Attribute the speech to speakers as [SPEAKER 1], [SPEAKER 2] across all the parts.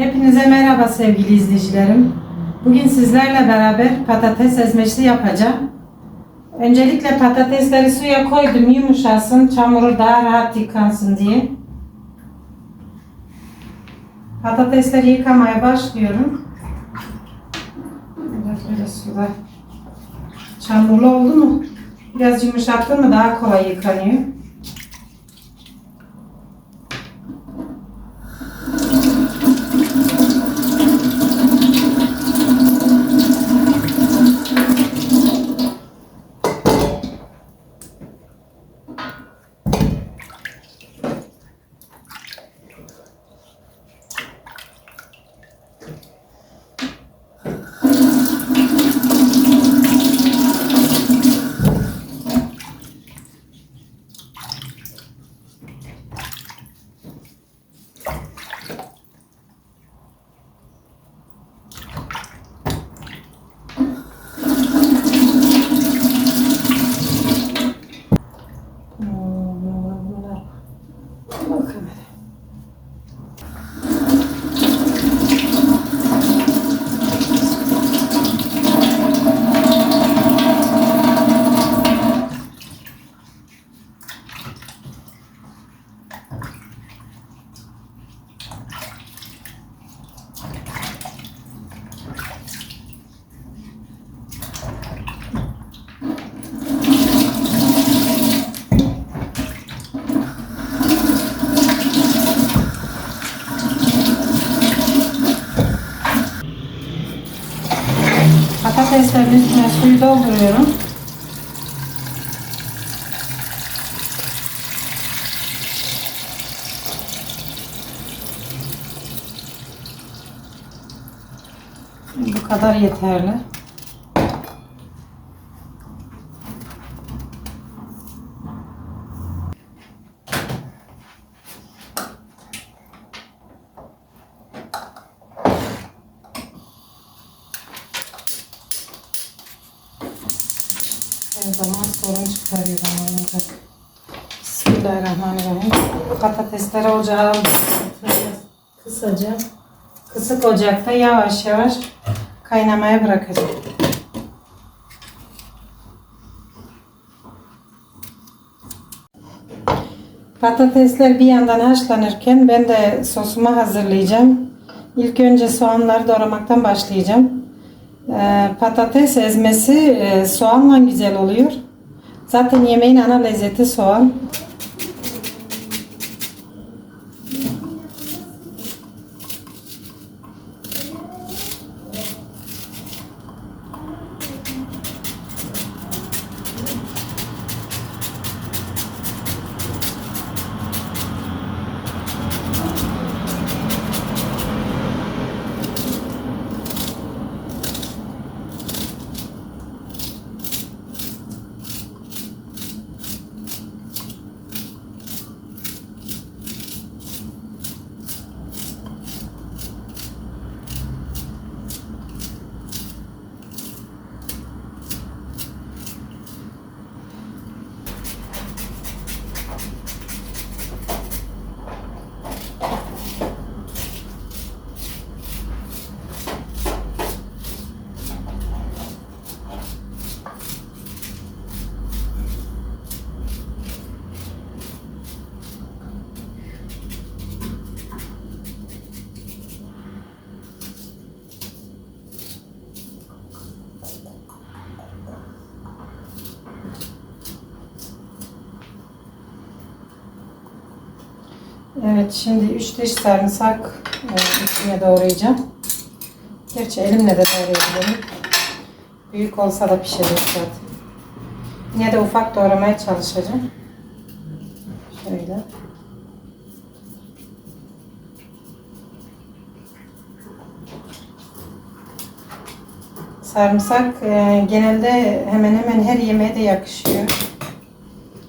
[SPEAKER 1] Hepinize merhaba sevgili izleyicilerim. Bugün sizlerle beraber patates ezmesi yapacağım. Öncelikle patatesleri suya koydum yumuşasın, çamuru daha rahat yıkansın diye. Patatesleri yıkamaya başlıyorum. Biraz böyle suda çamurlu oldu mu? Biraz yumuşattın mı daha kolay yıkanıyor. Bakın. Üstüne suyu dolduruyorum. Bu kadar yeterli. Her zaman sorun çıkarıyor bana olacak. Bismillahirrahmanirrahim. Patatesleri ocağa. Kısaca. Kısık ocakta yavaş yavaş kaynamaya bırakacağım. Patatesler bir yandan haşlanırken ben de sosumu hazırlayacağım. İlk önce soğanları doğramaktan başlayacağım. Ee, patates ezmesi e, soğanla güzel oluyor. Zaten yemeğin ana lezzeti soğan. Evet şimdi 3 diş sarımsak e, üstüne doğrayacağım. Gerçi elimle de doğrayabilirim. Büyük olsa da pişirir zaten. Yine de ufak doğramaya çalışacağım. Şöyle. Sarımsak e, genelde hemen hemen her yemeğe de yakışıyor.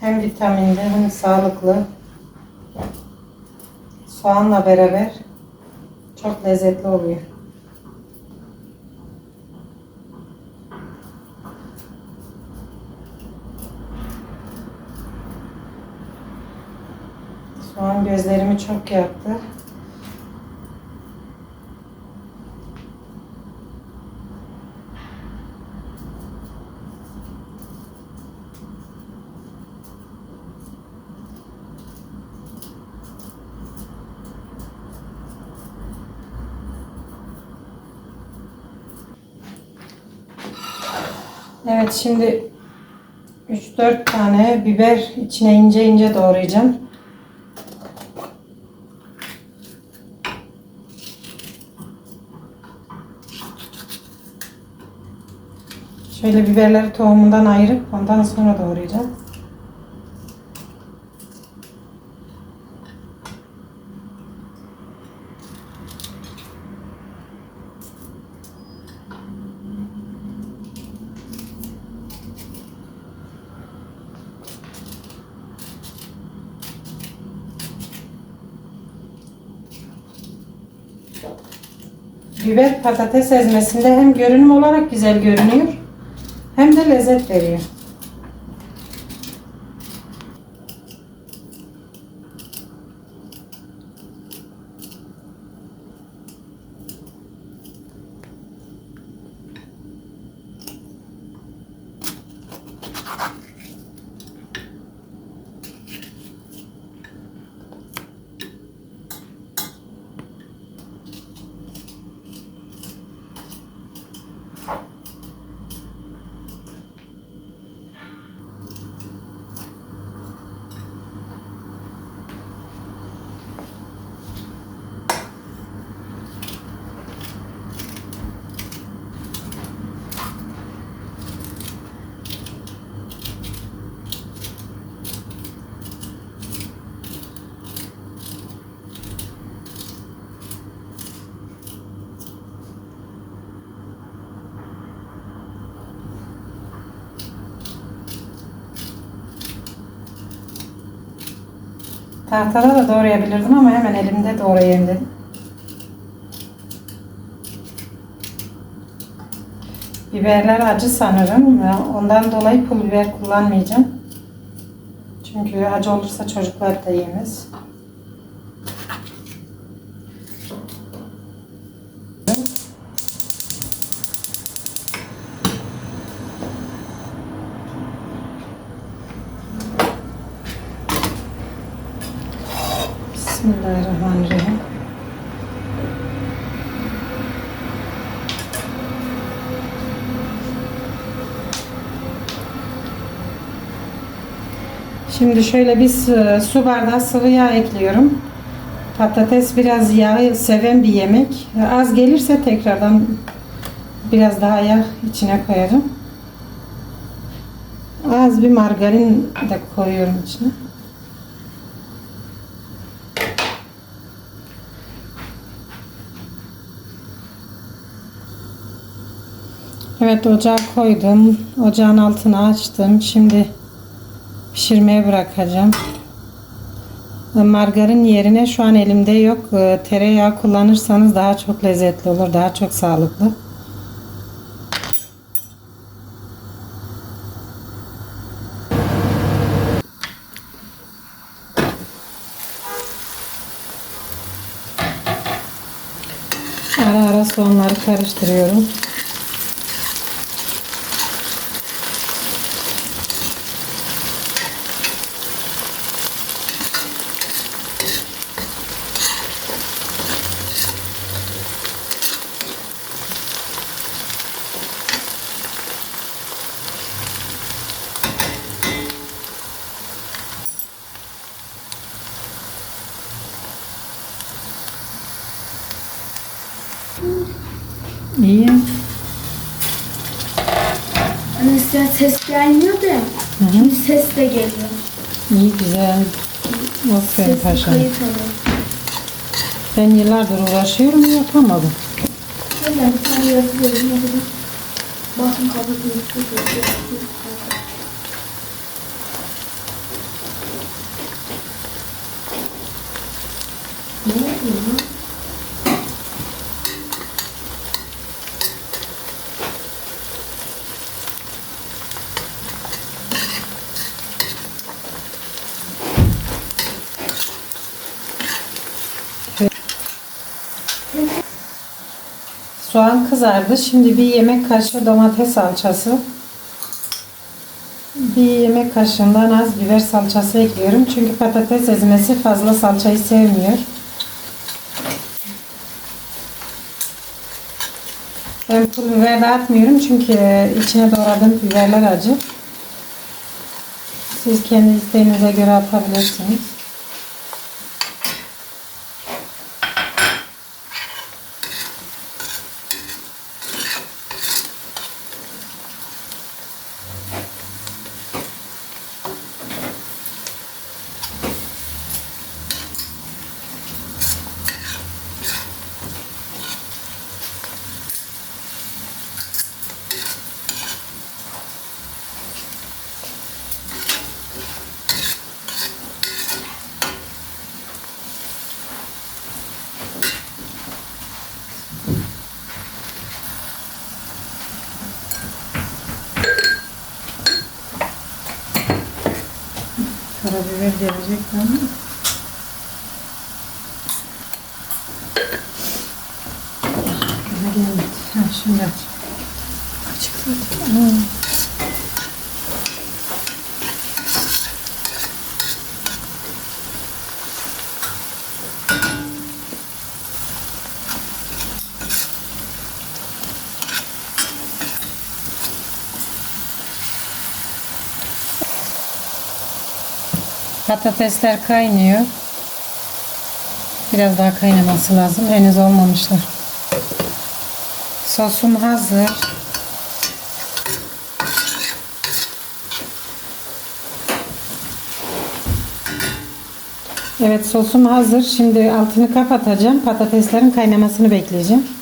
[SPEAKER 1] Hem vitaminli hem sağlıklı. Soğanla beraber çok lezzetli oluyor. Soğan gözlerimi çok yaktı. Evet şimdi 3-4 tane biber içine ince ince doğrayacağım. Şöyle biberleri tohumundan ayırıp ondan sonra doğrayacağım. Biber patates ezmesinde hem görünüm olarak güzel görünüyor hem de lezzet veriyor. Amen. Tahtada da doğrayabilirdim ama hemen elimde doğrayayım dedim. Biberler acı sanırım. Ondan dolayı pul biber kullanmayacağım. Çünkü acı olursa çocuklar da yemez. Bismillahirrahmanirrahim. Şimdi şöyle bir su, bardağı sıvı yağ ekliyorum. Patates biraz yağı seven bir yemek. Az gelirse tekrardan biraz daha yağ içine koyarım. Az bir margarin de koyuyorum içine. Evet ocağa koydum. Ocağın altını açtım. Şimdi pişirmeye bırakacağım. E, Margarin yerine şu an elimde yok. E, Tereyağı kullanırsanız daha çok lezzetli olur. Daha çok sağlıklı. Ara ara soğanları karıştırıyorum. İyi.
[SPEAKER 2] Hani sen ses gelmiyor da şimdi ses de geliyor.
[SPEAKER 1] İyi güzel.
[SPEAKER 2] Ses
[SPEAKER 1] paşam. Ben yıllardır uğraşıyorum yapamadım.
[SPEAKER 2] Tane yazıyorum. yazıyorum. Bakın kapatıyor. Ne oluyor
[SPEAKER 1] Soğan kızardı. Şimdi bir yemek kaşığı domates salçası. Bir yemek kaşığından az biber salçası ekliyorum. Çünkü patates ezmesi fazla salçayı sevmiyor. Ben pul biber de atmıyorum çünkü içine doğradığım biberler acı. Siz kendi isteğinize göre atabilirsiniz. Karabiber gelecek ama. Gelmedi. Ha, şimdi aç. Açıkladık. Patatesler kaynıyor. Biraz daha kaynaması lazım. Henüz olmamışlar. Sosum hazır. Evet sosum hazır. Şimdi altını kapatacağım. Patateslerin kaynamasını bekleyeceğim.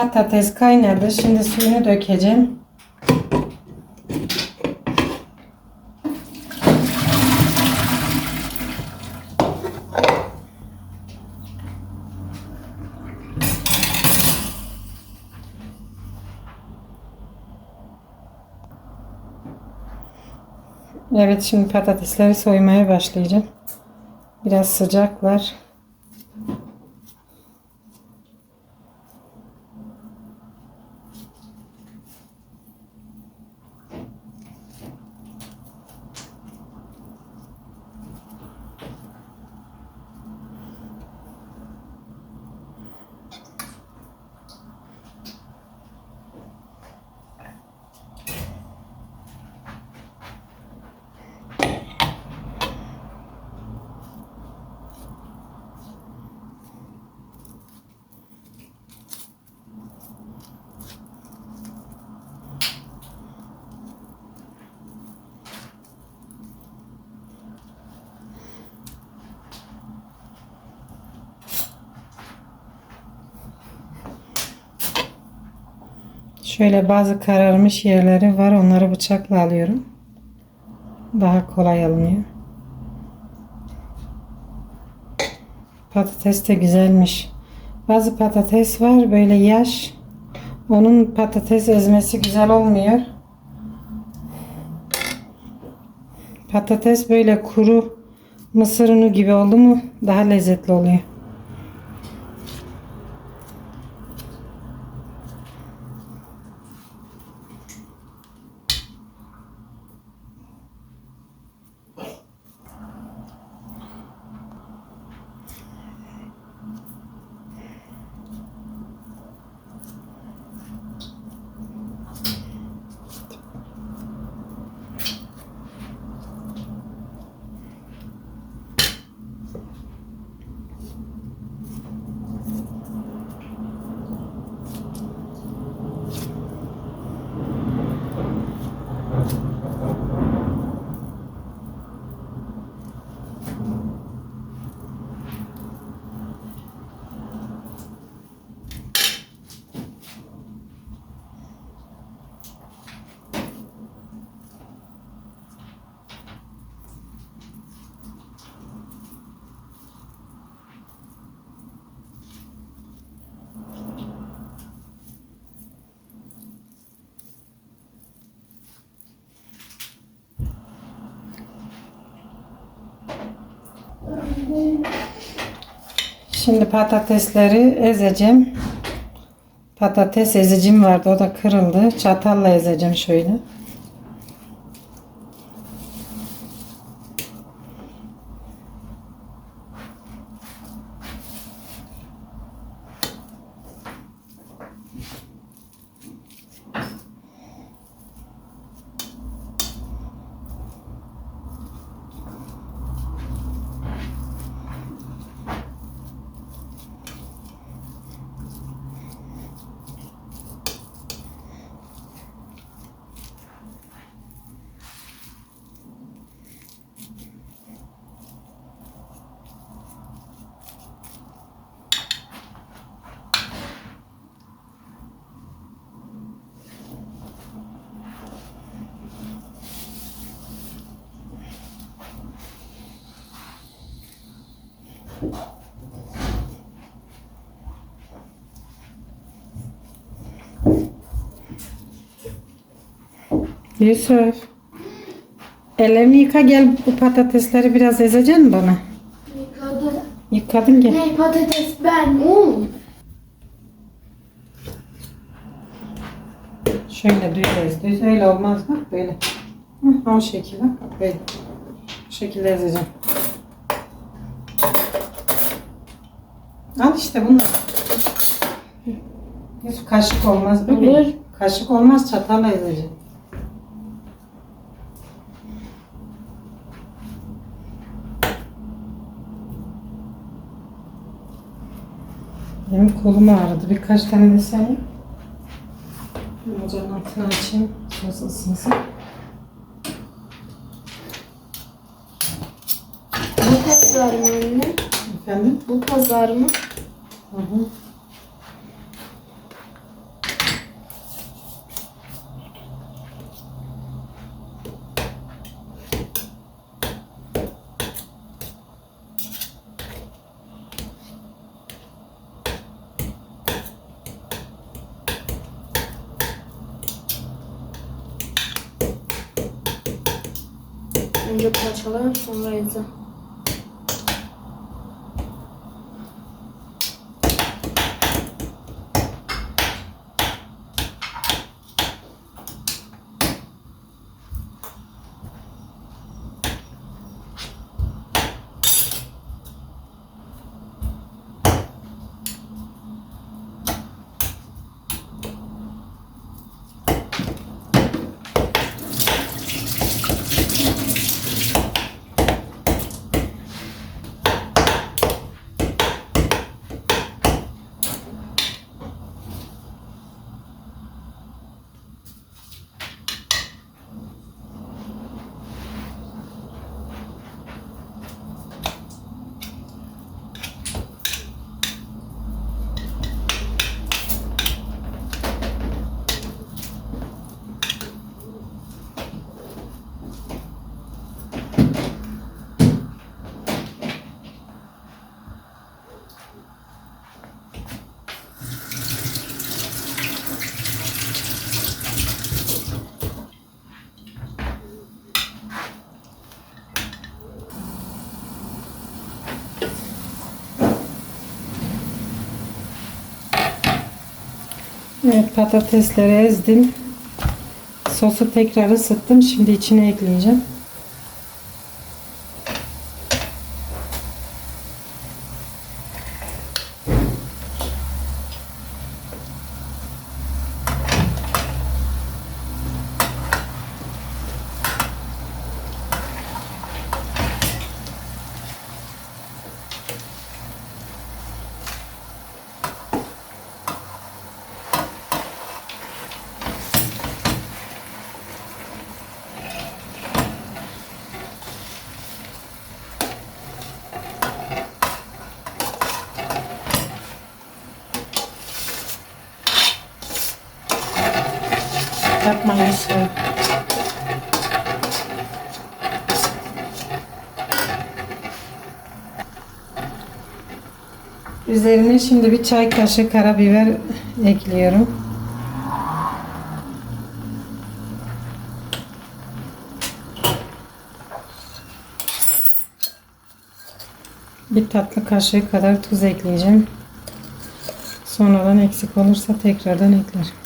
[SPEAKER 1] Patates kaynadı. Şimdi suyunu dökeceğim. Evet şimdi patatesleri soymaya başlayacağım. Biraz sıcaklar. Şöyle bazı kararmış yerleri var. Onları bıçakla alıyorum. Daha kolay alınıyor. Patates de güzelmiş. Bazı patates var böyle yaş. Onun patates ezmesi güzel olmuyor. Patates böyle kuru mısır unu gibi oldu mu daha lezzetli oluyor. Şimdi patatesleri ezeceğim. Patates ezicim vardı. O da kırıldı. Çatalla ezeceğim şöyle. Yusuf. Ellerini yıka gel bu patatesleri biraz ezeceksin bana.
[SPEAKER 2] Yıkadı.
[SPEAKER 1] Yıkadın gel.
[SPEAKER 2] Ne patates ben un.
[SPEAKER 1] Şöyle düz. Düz öyle olmaz bak böyle. Hı, o şekilde. Böyle. Bu şekilde ezeceğim. Al işte bunlar. Hiç kaşık olmaz böyle.
[SPEAKER 2] Olur.
[SPEAKER 1] Kaşık olmaz çatalla ezeceğim. Benim kolum ağrıdı. Birkaç tane de sen yap. Ocağın altını açayım. Sos ısınsın.
[SPEAKER 2] Bu pazar mı anne?
[SPEAKER 1] Efendim?
[SPEAKER 2] Bu pazar mı?
[SPEAKER 1] Hı hı.
[SPEAKER 2] Önce parçalar sonra eze. Evet patatesleri ezdim. Sosu tekrar ısıttım. Şimdi içine ekleyeceğim. Yapma Yusuf. Üzerine şimdi bir çay kaşığı karabiber ekliyorum. Bir tatlı kaşığı kadar tuz ekleyeceğim.
[SPEAKER 1] Sonradan eksik olursa tekrardan ekler.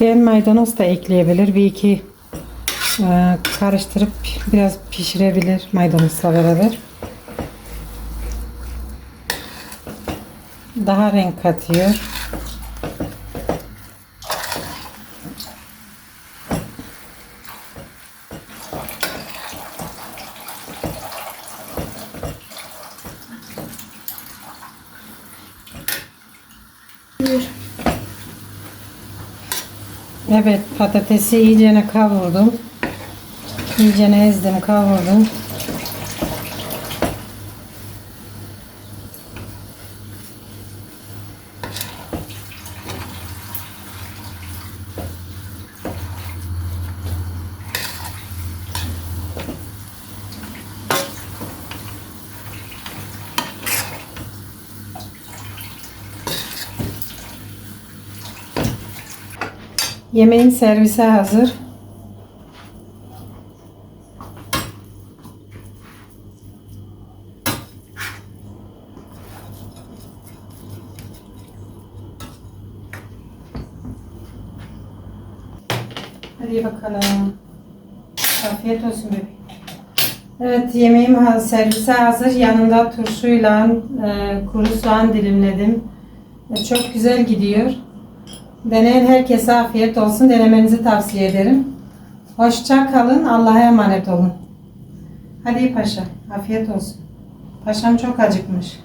[SPEAKER 1] İsteyen maydanoz da ekleyebilir. Bir iki e, karıştırıp biraz pişirebilir maydanozla beraber. Daha renk katıyor. Evet patatesi iyicene kavurdum. İyicene ezdim kavurdum. Yemeğin servise hazır. Hadi bakalım. Afiyet olsun bebeğim. Evet yemeğim servise hazır. Yanında turşuyla e, kuru soğan dilimledim. E, çok güzel gidiyor. Deneyen herkese afiyet olsun. Denemenizi tavsiye ederim. Hoşça kalın. Allah'a emanet olun. Hadi paşa. Afiyet olsun. Paşam çok acıkmış.